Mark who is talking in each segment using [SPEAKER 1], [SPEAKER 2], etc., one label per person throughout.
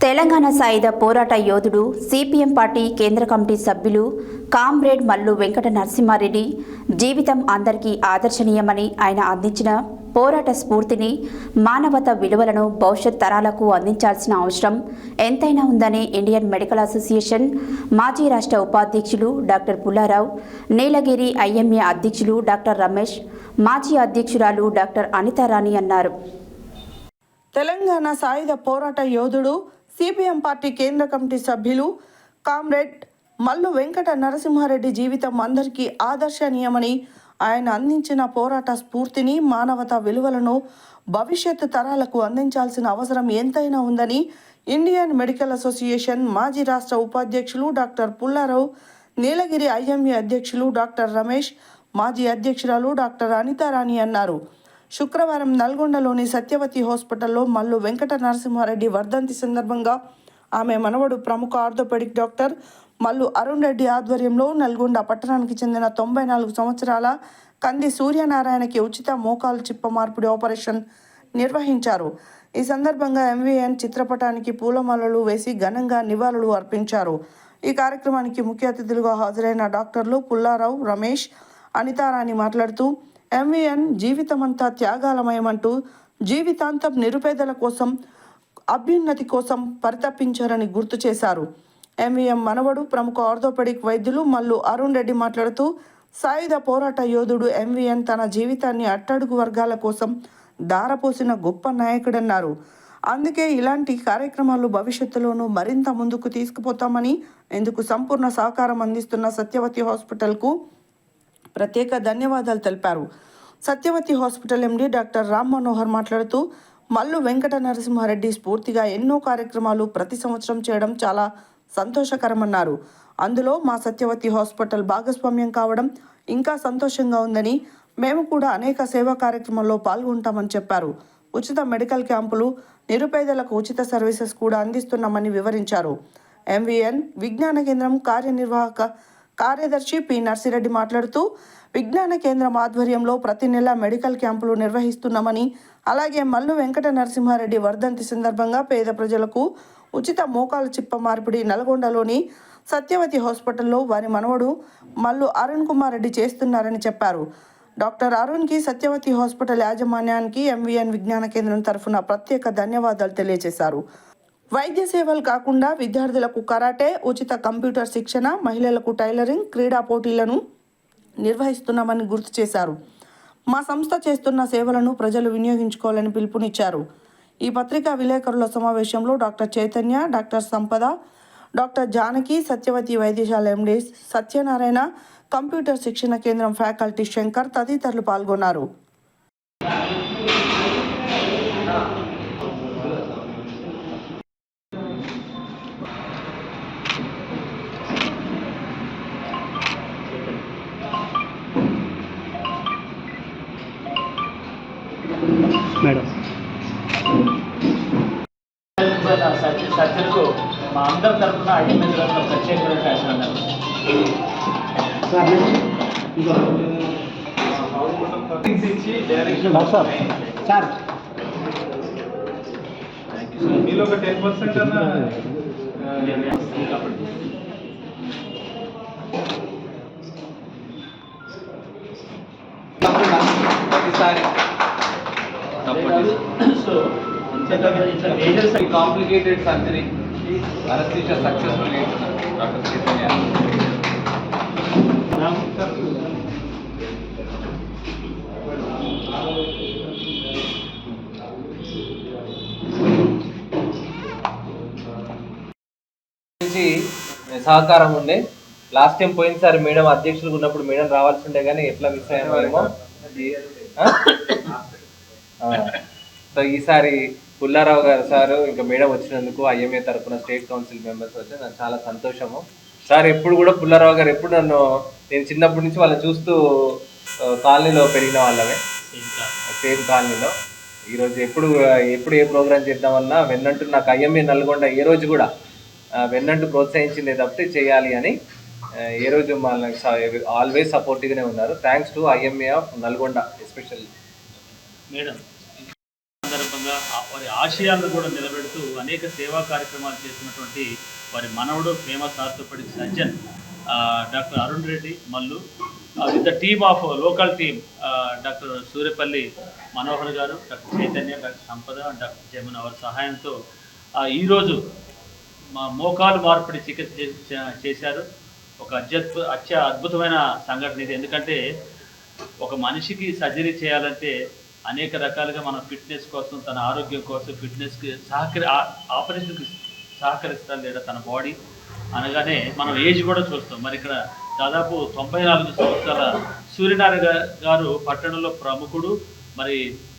[SPEAKER 1] తెలంగాణ సాయుధ పోరాట యోధుడు సిపిఎం పార్టీ కేంద్ర కమిటీ సభ్యులు కామ్రేడ్ మల్లు వెంకట నరసింహారెడ్డి జీవితం అందరికీ ఆదర్శనీయమని ఆయన అందించిన పోరాట స్ఫూర్తిని మానవత విలువలను భవిష్యత్ తరాలకు అందించాల్సిన అవసరం ఎంతైనా ఉందని ఇండియన్ మెడికల్ అసోసియేషన్ మాజీ రాష్ట్ర ఉపాధ్యక్షులు డాక్టర్ పుల్లారావు నీలగిరి ఐఎంఏ అధ్యక్షులు డాక్టర్ రమేష్ మాజీ అధ్యక్షురాలు డాక్టర్ అనితారాణి అన్నారు.
[SPEAKER 2] తెలంగాణ సాయుధ పోరాట యోధుడు సిపిఎం పార్టీ కేంద్ర కమిటీ సభ్యులు కామ్రేడ్ మల్లు వెంకట నరసింహారెడ్డి జీవితం అందరికీ ఆదర్శనీయమని ఆయన అందించిన పోరాట స్ఫూర్తిని మానవతా విలువలను భవిష్యత్తు తరాలకు అందించాల్సిన అవసరం ఎంతైనా ఉందని ఇండియన్ మెడికల్ అసోసియేషన్ మాజీ రాష్ట్ర ఉపాధ్యక్షులు డాక్టర్ పుల్లారావు నీలగిరి ఐఎంఏ అధ్యక్షులు డాక్టర్ రమేష్ మాజీ అధ్యక్షురాలు డాక్టర్ అనితారాణి అన్నారు. శుక్రవారం నల్గొండలోని సత్యవతి హాస్పిటల్లో మల్లు వెంకట నరసింహారెడ్డి వర్ధంతి సందర్భంగా ఆమె మనవడు ప్రముఖ ఆర్థోపెడిక్ డాక్టర్ మల్లు అరుణ్ రెడ్డి ఆధ్వర్యంలో నల్గొండ పట్టణానికి చెందిన తొంభై నాలుగు సంవత్సరాల కంది సూర్యనారాయణకి ఉచిత మోకాలు చిప్ప మార్పిడి ఆపరేషన్ నిర్వహించారు. ఈ సందర్భంగా ఎంవీఎన్ చిత్రపటానికి పూలమాలలు వేసి ఘనంగా నివాళులు అర్పించారు. ఈ కార్యక్రమానికి ముఖ్య అతిథులుగా హాజరైన డాక్టర్లు పుల్లారావు రమేష్ అనితారాణి మాట్లాడుతూ ఎంవిఎన్ జీవితమంతా త్యాగాలమయమంటూ జీవితాంతం నిరుపేదల కోసం అభ్యున్నతి కోసం పరితపించారని గుర్తు చేశారు. ఎంవీఎం మనవడు ప్రముఖ ఆర్థోపెడిక్ వైద్యులు మల్లు అరుణ్ రెడ్డి మాట్లాడుతూ సాయుధ పోరాట యోధుడు ఎంవీఎన్ తన జీవితాన్ని అట్టడుగు వర్గాల కోసం దారపోసిన గొప్ప నాయకుడన్నారు. అందుకే ఇలాంటి కార్యక్రమాలు భవిష్యత్తులోనూ మరింత ముందుకు తీసుకుపోతామని ఇందుకు సంపూర్ణ సహకారం అందిస్తున్న సత్యవతి హాస్పిటల్కు ప్రత్యేక ధన్యవాదాలు తెలిపారు. Satyavathi hospital MD doctor Ram Manohar మాట్లాడుతూ మల్లు వెంకట నరసింహారెడ్డి స్ఫూర్తిగా ఎన్నో కార్యక్రమాలు ప్రతి సంవత్సరం చేయడం చాలా సంతోషకరమన్నారు. అందులో మా సత్యవతి హాస్పిటల్ భాగస్వామ్యం కావడం ఇంకా సంతోషంగా ఉందని మేము కూడా అనేక సేవా కార్యక్రమాల్లో పాల్గొంటామని చెప్పారు. ఉచిత మెడికల్ క్యాంపులు నిరుపేదలకు ఉచిత సర్వీసెస్ కూడా అందిస్తున్నామని వివరించారు. ఎంవిఎన్ విజ్ఞాన కేంద్రం కార్యనిర్వాహక కార్యదర్శి పి. నర్సిరెడ్డి మాట్లాడుతూ విజ్ఞాన కేంద్రం ఆధ్వర్యంలో ప్రతి నెల మెడికల్ క్యాంపులు నిర్వహిస్తున్నామని అలాగే మల్లు వెంకట నరసింహారెడ్డి వర్ధంతి సందర్భంగా పేద ప్రజలకు ఉచిత మోకాలు చిప్ప మార్పిడి నల్గొండలోని సత్యవతి హాస్పిటల్లో వారి మనవడు మల్లు అరుణ్ కుమార్ రెడ్డి చేస్తున్నారని చెప్పారు. డాక్టర్ అరుణ్కి సత్యవతి హాస్పిటల్ యాజమాన్యానికి ఎంవిఎన్ విజ్ఞాన కేంద్రం తరఫున ప్రత్యేక ధన్యవాదాలు తెలియజేశారు. వైద్య సేవలు కాకుండా విద్యార్థులకు కరాటే ఉచిత కంప్యూటర్ శిక్షణ మహిళలకు టైలరింగ్ క్రీడా పోటీలను నిర్వహిస్తున్నామని గుర్తు చేశారు. మా సంస్థ చేస్తున్న సేవలను ప్రజలు వినియోగించుకోవాలని పిలుపునిచ్చారు. ఈ పత్రికా విలేకరుల సమావేశంలో doctor Chaitanya doctor Sampada doctor Janaki Satyavathi వైద్యశాల ఎండి సత్యనారాయణ కంప్యూటర్ శిక్షణ కేంద్రం ఫ్యాకల్టీ శంకర్ తదితరులు పాల్గొన్నారు.
[SPEAKER 3] సార్.
[SPEAKER 4] మీలో ఒక టెన్ పర్సెంట్ అన్న
[SPEAKER 5] ప్రతిసారి complicated surgery anaesthesia successful doctor Chaitanya సహకారం ఉండే లాస్ట్ టైం పోయినసారి మేడం అధ్యక్షులు ఉన్నప్పుడు మేడం రావాల్సి ఉండే కానీ ఎట్లా మిస్ అయ్యామో సో ఈసారి పుల్లారావు గారు సార్ ఇంకా మేడం వచ్చినందుకు ఐఎంఏ తరఫున స్టేట్ కౌన్సిల్ మెంబర్స్ వచ్చి నాకు చాలా సంతోషము. సార్ ఎప్పుడు కూడా పుల్లారావు గారు ఎప్పుడు నన్ను నేను చిన్నప్పటి నుంచి వాళ్ళని చూస్తూ కాలనీలో పెరిగిన వాళ్ళమే. సేమ్ కాలనీలో. ఈరోజు ఎప్పుడు ఎప్పుడు ఏ ప్రోగ్రామ్ చేద్దామన్నా వెన్నంటూ నాకు ఐఎంఏ నల్గొండ ఏ రోజు కూడా వెన్నంటూ ప్రోత్సహించిందే తప్పితే చేయాలి అని ఏ రోజు మనకి ఆల్వేస్ సపోర్టివ్గానే ఉన్నారు. Thanks to IMA of Nalgonda especially.
[SPEAKER 4] Madam సందర్భంగా వారి ఆశయాలను కూడా నిలబెడుతూ అనేక సేవా కార్యక్రమాలు చేసినటువంటి వారి మనవడు famous orthopaedic surgeon doctor Arun Reddy Mallu with the team of local team doctor Suryapalli Manohar garu doctor Chaitanya doctor Sampada doctor Jamuna వారి సహాయంతో ఈరోజు మా మోకాలు మార్పిడి చికిత్స చే- చేశారు. ఒక అత్యద్భుత అత్య అద్భుతమైన సంఘటన ఇది. ఎందుకంటే ఒక మనిషికి సర్జరీ చేయాలంటే అనేక రకాలుగా మన ఫిట్నెస్ కోసం తన ఆరోగ్యం కోసం ఫిట్నెస్కి సహకరి ఆపరేషన్కి సహకరిస్తారు లేదా తన బాడీ అనగానే మనం ఏజ్ కూడా చూస్తాం. మరి ఇక్కడ దాదాపు తొంభై నాలుగు సంవత్సరాల సూర్యనారాయణ గారు పట్టణంలో ప్రముఖుడు మరి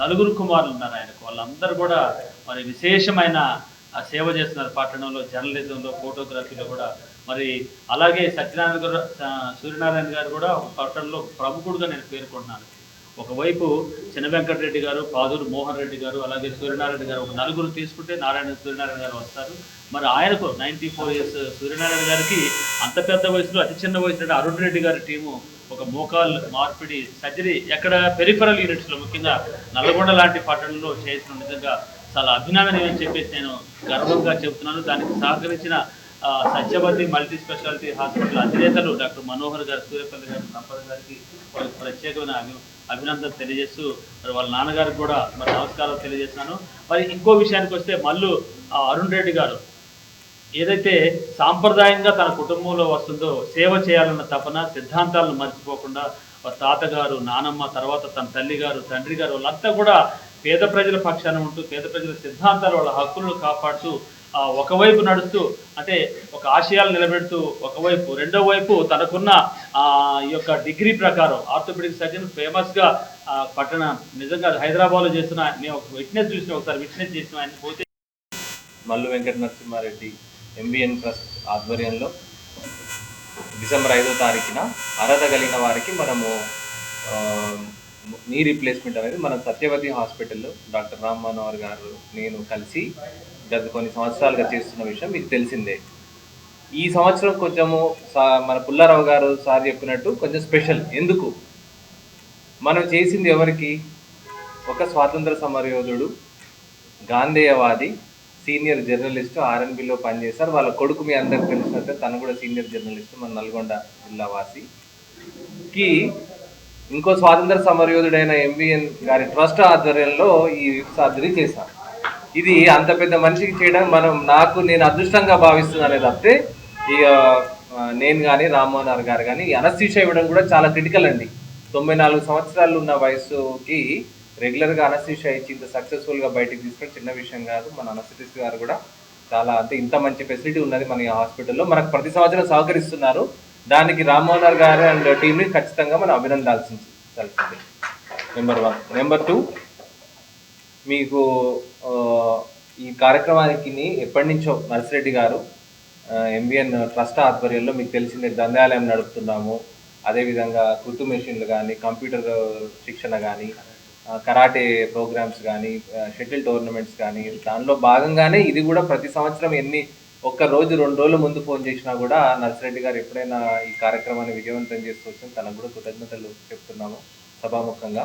[SPEAKER 4] నలుగురు కుమారులు ఉన్నారు ఆయనకు. వాళ్ళందరూ కూడా మరి విశేషమైన సేవ చేస్తున్నారు పట్టణంలో జర్నలిజంలో ఫోటోగ్రఫీలో కూడా. మరి అలాగే సత్యనారాయణ గారు సూర్యనారాయణ గారు కూడా పట్టణంలో ప్రముఖుడుగా నేను పేర్కొంటున్నాను. ఒకవైపు చిన్న వెంకటరెడ్డి గారు పాదూరు మోహన్ రెడ్డి గారు అలాగే సూర్యనారాయణ గారు ఒక నలుగురు తీసుకుంటే నారాయణ సూర్యనారాయణ గారు వస్తారు. మరి ఆయనకు నైంటీ ఫోర్ ఇయర్స్ సూర్యనారాయణ గారికి అంత పెద్ద వయసులో అతి చిన్న వయసులో అరుణ్ రెడ్డి గారి టీము ఒక మోకాల్ మార్పిడి సర్జరీ ఎక్కడ పెరిఫరల్ యూనిట్స్లో ముఖ్యంగా నల్గొండ లాంటి పట్టణంలో చేసిన నిజంగా చాలా అభినందనీయం అని చెప్పేసి నేను గర్వంగా చెబుతున్నాను. దానికి సహకరించిన సత్యవతి మల్టీ స్పెషాలిటీ హాస్పిటల్ అధినేతలు డాక్టర్ మనోహర్ గారు సూర్యపల్లి గారు సంపద గారికి వాళ్ళకి ప్రత్యేకమైన అభినందన తెలియజేస్తూ మరి వాళ్ళ నాన్నగారికి కూడా మరి నమస్కారం తెలియజేస్తున్నాను. మరి ఇంకో విషయానికి వస్తే మల్లు అరుణ్ రెడ్డి గారు ఏదైతే సాంప్రదాయంగా తన కుటుంబంలో వస్తుందో సేవ చేయాలన్న తపన సిద్ధాంతాలను మర్చిపోకుండా తాతగారు నానమ్మ తర్వాత తన తల్లి గారు తండ్రి గారు వాళ్ళంతా కూడా పేద ప్రజల పక్షాన ఉంటూ పేద ప్రజల సిద్ధాంతాలు వాళ్ళ హక్కులను కాపాడుతూ ఒకవైపు నడుస్తూ అంటే ఒక ఆశయాలు నిలబెడుతూ ఒకవైపు రెండో వైపు తనకున్న ఆ ఈ యొక్క డిగ్రీ ప్రకారం ఆర్థోపెడిక్ సర్జన్ ఫేమస్గా పట్టణ నిజంగా హైదరాబాద్లో చేసిన నేను ఒక విట్నెస్ చూసిన ఒకసారి విట్నెస్ చేసిన ఆయన పోతే.
[SPEAKER 5] మల్లు వెంకట నరసింహారెడ్డి ఎంబీఎన్ ట్రస్ట్ ఆధ్వర్యంలో డిసెంబర్ ఐదో తారీఖున అర్హత కలిగిన వారికి మనము నీ రీప్లేస్మెంట్ అనేది మన సత్యవతి హాస్పిటల్లో డాక్టర్ రామ్ మనోహర్ గారు నేను కలిసి గత కొన్ని సంవత్సరాలుగా చేస్తున్న విషయం మీకు తెలిసిందే. ఈ సంవత్సరం కొంచెము సా- మన పుల్లారావు గారు సార్ చెప్పినట్టు కొంచెం స్పెషల్ ఎందుకు? మనం చేసింది ఎవరికి? ఒక స్వాతంత్ర సమరయోధుడు గాంధేయవాది సీనియర్ జర్నలిస్ట్ ఆర్ఎన్బిలో పనిచేశారు. వాళ్ళ కొడుకు మీ అందరికి తెలిసినట్టే తను కూడా సీనియర్ జర్నలిస్ట్ మన నల్గొండ జిల్లా వాసికి ఇంకో స్వాతంత్ర సమరయోధుడైన ఎంవిఎన్ గారి ట్రస్ట్ ఆధ్వర్యంలో ఈ సర్జరీ చేశాను ఇది అంత పెద్ద మనిషికి చేయడం మనం నాకు నేను అదృష్టంగా భావిస్తున్నానే తప్పితే ఇక నేను కానీ రామ్మోహన్ గారు కానీ అనస్థీషియా ఇవ్వడం కూడా చాలా క్రిటికల్ అండి. తొంభై నాలుగు సంవత్సరాలు ఉన్న వయసుకి రెగ్యులర్గా అనస్థీషియా ఇచ్చి ఇంత సక్సెస్ఫుల్గా బయటికి తీసుకుని చిన్న విషయం కాదు మన అనస్థిటిస్ట్ గారు కూడా చాలా అంటే ఇంత మంచి ఫెసిలిటీ ఉన్నది మన ఈ హాస్పిటల్లో మనకు ప్రతి సంవత్సరం సహకరిస్తున్నారు. దానికి రామ్మోహన్ గారు అండ్ టీంని ఖచ్చితంగా మనం అభినందాల్సింది నెంబర్ వన్ నెంబర్ టూ మీకు ఈ కార్యక్రమానికి ఎప్పటి నుంచో నర్సిరెడ్డి గారు ఎంబీఎన్ ట్రస్ట్ ఆధ్వర్యంలో మీకు తెలిసిందే గ్రంథాలయం నడుపుతున్నాము. అదేవిధంగా కుర్తు మెషిన్లు కానీ కంప్యూటర్ శిక్షణ కానీ కరాటే ప్రోగ్రామ్స్ కానీ షటిల్ టోర్నమెంట్స్ కానీ దానిలో భాగంగానే ఇది కూడా ప్రతి సంవత్సరం ఎన్ని ఒక్క రోజు రెండు రోజుల ముందు ఫోన్ చేసినా కూడా నర్సిరెడ్డి గారు ఎప్పుడైనా ఈ కార్యక్రమాన్ని విజయవంతం చేసుకోవచ్చు తనకు కూడా కృతజ్ఞతలు చెప్తున్నాము సభాముఖంగా.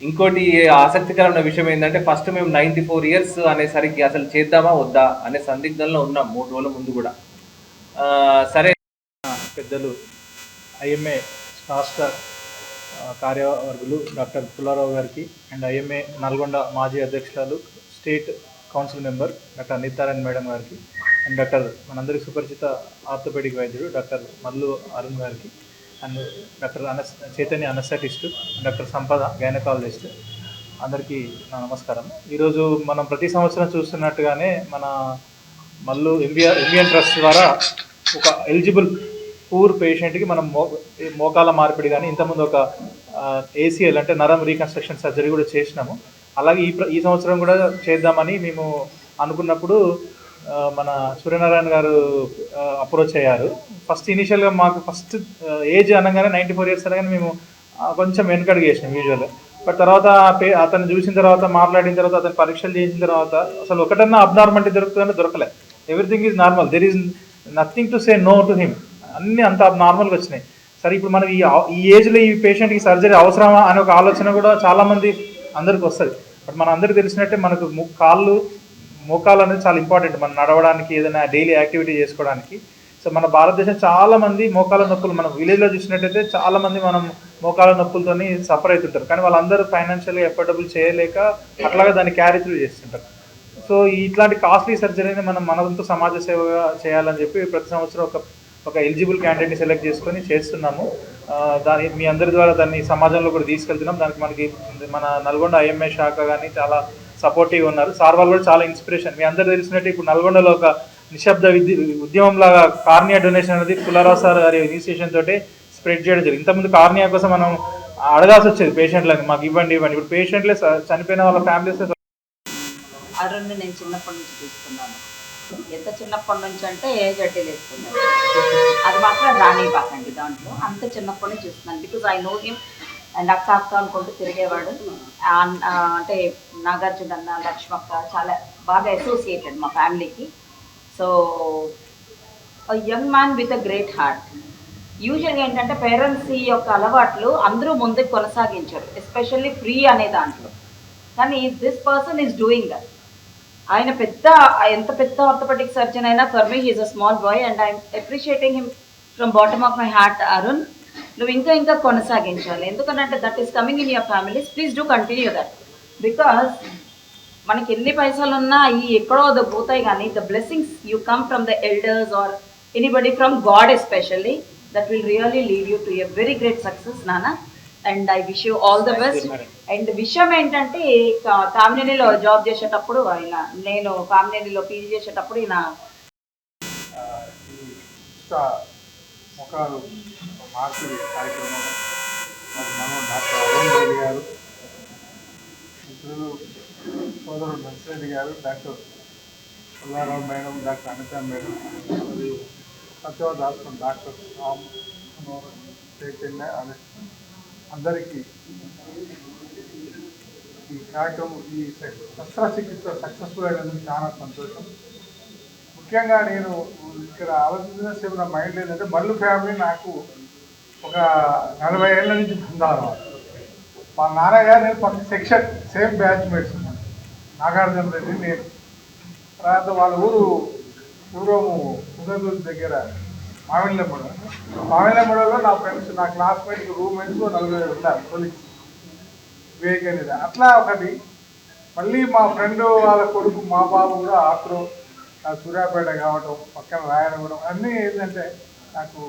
[SPEAKER 5] ఇంకోటి ఆసక్తికరమైన విషయం ఏంటంటే ఫస్ట్ మేము నైంటీ ఫోర్ ఇయర్స్ అనేసరికి అసలు చేద్దామా వద్దా అనే సందిగ్ధంలో ఉన్నాం మూడు రోజుల ముందు కూడా. సరే.
[SPEAKER 6] పెద్దలు ఐఎంఏ రాష్ట్ర కార్యవర్గులు డాక్టర్ పుల్లారావు గారికి అండ్ ఐఎంఏ నల్గొండ మాజీ అధ్యక్షురాలు state council member doctor Anitha Rayana madam గారికి అండ్ డాక్టర్ మనందరికి సుపరిచిత ఆర్థోపెడిక్ వైద్యుడు డాక్టర్ మల్లు అరుణ్ గారికి and doctor Anas Chaitanya anaesthetist doctor Sampada gynaecologist అందరికీ నా నమస్కారం. ఈరోజు మనం ప్రతి సంవత్సరం చూస్తున్నట్టుగానే మన మల్లు ఎంబీఆర్ ఇండియన్ ట్రస్ట్ ద్వారా ఒక ఎలిజిబుల్ పూర్ పేషెంట్కి మనం మో మోకాల మార్పిడి కానీ ఇంతకుముందు ఒక ఏసీఎల్ అంటే నరం రీకన్స్ట్రక్షన్ సర్జరీ కూడా చేసినాము. అలాగే ఈ ఈ సంవత్సరం కూడా చేద్దామని మేము అనుకున్నప్పుడు మన సూర్యనారాయణ గారు అప్రోచ్ అయ్యారు. ఫస్ట్ ఇనిషియల్గా మాకు ఫస్ట్ ఏజ్ అనగానే నైంటీ ఫోర్ ఇయర్స్ అనగానే మేము కొంచెం వెనుకడుగు చేసినాం యూజువల్గా బట్ తర్వాత పే అతను చూసిన తర్వాత మాట్లాడిన తర్వాత అతను పరీక్షలు చేసిన తర్వాత అసలు ఒకటన్నా అబ్నార్మాలిటీ దొరుకుతుందంటే దొరకలే. Everything is normal there is nothing to say no to him అన్నీ అంత నార్మల్గా వచ్చినాయి. సరే ఇప్పుడు మనం ఈ ఈ ఏజ్లో ఈ పేషెంట్కి సర్జరీ అవసరమా అనే ఒక ఆలోచన కూడా చాలామంది అందరికి వస్తుంది. బట్ మన అందరికీ తెలిసినట్టే మనకు కాళ్ళు మోకాలు అనేది చాలా ఇంపార్టెంట్. మనం నడవడానికి ఏదైనా డైలీ యాక్టివిటీ చేసుకోవడానికి. సో మన భారతదేశం చాలా మంది మోకాల నొప్పులు మనం విలేజ్లో చూసినట్టయితే చాలా మంది మనం మోకాల నొప్పులతోని సఫర్ అవుతుంటారు కానీ వాళ్ళందరూ ఫైనాన్షియల్గా ఎఫర్డబుల్ చేయలేక అట్లాగే దాన్ని క్యారీ త్రూ చేస్తుంటారు. సో ఇట్లాంటి కాస్ట్లీ సర్జరీని మనం మనంతో సమాజ సేవగా చేయాలని చెప్పి ప్రతి సంవత్సరం ఒక ఒక ఎలిజిబుల్ క్యాండిడేట్ని సెలెక్ట్ చేసుకొని చేస్తున్నాము. దాని మీ అందరి ద్వారా దాన్ని సమాజంలో కూడా తీసుకెళ్తున్నాం. దానికి మనకి మన నల్గొండ ఐఎంఏ శాఖ కానీ చాలా సపోర్టివ్ ఉన్నారు. సార్ వాళ్ళు కూడా చాలా ఇన్స్పిరేషన్. మీ అందరూ తెలిసినట్టు ఇప్పుడు నల్గొండలో ఒక నిశ్శబ్ద విద్య ఉద్యమం లాగా కార్నియా డొనేషన్ అనేది పుల్లారావు సార్ గారి ఇనిషియేషన్ తోటి స్ప్రెడ్ చేయడం జరిగింది. ఇంతకుముందు కార్నియా కోసం మనం అడగాల్సి వచ్చేది పేషెంట్లని. మాకు ఇవ్వండి ఇవ్వండి. ఇప్పుడు పేషెంట్లే చనిపోయిన వాళ్ళ ఫ్యామిలీస్
[SPEAKER 7] అరుణ్ని నేను చిన్నప్పటి నుంచి తీసుకున్నాను ఎంత చిన్నప్పటి నుంచి అంటే ఏ అడ్డీ వేసుకున్నాను అది మాత్రం రానివ్వకండి దాంట్లో. అంత చిన్నప్పటి నుంచి చూస్తున్నాను. Because I know him and అక్క అక్క అనుకుంటూ తిరిగేవాడు. ఆ, అంటే నాగార్జున అన్న లక్ష్మక్క చాలా బాగా అసోసియేటెడ్ మా ఫ్యామిలీకి. So young man with a great heart యూజువల్గా ఏంటంటే పేరెంట్స్ ఈ యొక్క అలవాట్లు అందరూ ముందుకు కొనసాగించారు ఎస్పెషల్లీ ఫ్రీ అనే దాంట్లో. కానీ this person is doing that ఆయన పెద్ద ఎంత పెద్ద ఆర్థోపెటిక్ సర్జన్ అయినా for me he's a small boy and I'm appreciating him from bottom of my heart Arun నువ్వు ఇంకా ఇంకా కొనసాగించాలి. ఎందుకంటే that is coming in your families please do continue that because మనకి ఎన్ని పైసలు ఉన్నా ఈ ఎక్కడో అది పోతాయి కానీ the blessings you come from the elders or anybody from God especially that will really lead you to a very great success నాన్న and I wish you all the best and విషయం ఏంటంటే కామినేనిలో జాబ్ చేసేటప్పుడు ఆయన నేను కామినేనిలో PG చేసేటప్పుడు ఈయన
[SPEAKER 8] ముఖాలు మార్పిడి కార్యక్రమం మరి మనం డాక్టర్ అరుణ్ రెడ్డి గారు మిత్రులు సోదరుడు Narsi Reddy garu doctor Pullarao madam doctor Anitha madam మరియు సత్యవతి డాక్టర్ రామ్ చైతన్య అనే అందరికీ ఈ కార్యక్రమం ఈ శస్త్రచికిత్స సక్సెస్ఫుల్ అయినందుకు చాలా సంతోషం. ముఖ్యంగా నేను ఇక్కడ ఆలోచించిన సేపు నా మైండ్ ఏంటంటే మల్లు ఫ్యామిలీ నాకు ఒక నలభై ఏళ్ళ నుంచి బంధాలు. మా నాన్నగారు నేను పక్క section same batchmates Nagarjuna Reddy నేను. తర్వాత వాళ్ళ ఊరు పూర్వము సుగంధూరు దగ్గర మామిళ్ళమ్మడ మామిళ్ళమ్మడలో నా ఫ్రెండ్స్ నా క్లాస్మేట్స్ రూమ్మేట్స్ నలుగురు ఉంటారు కొలిక్స్ వివేక్ అనేది అట్లా ఒకటి మళ్ళీ మా ఫ్రెండ్ వాళ్ళ కొడుకు మా బాబు కూడా ఆత్రో సూర్యాపేట కావటం పక్కన రాయడం కూడా అన్నీ ఏంటంటే నాకు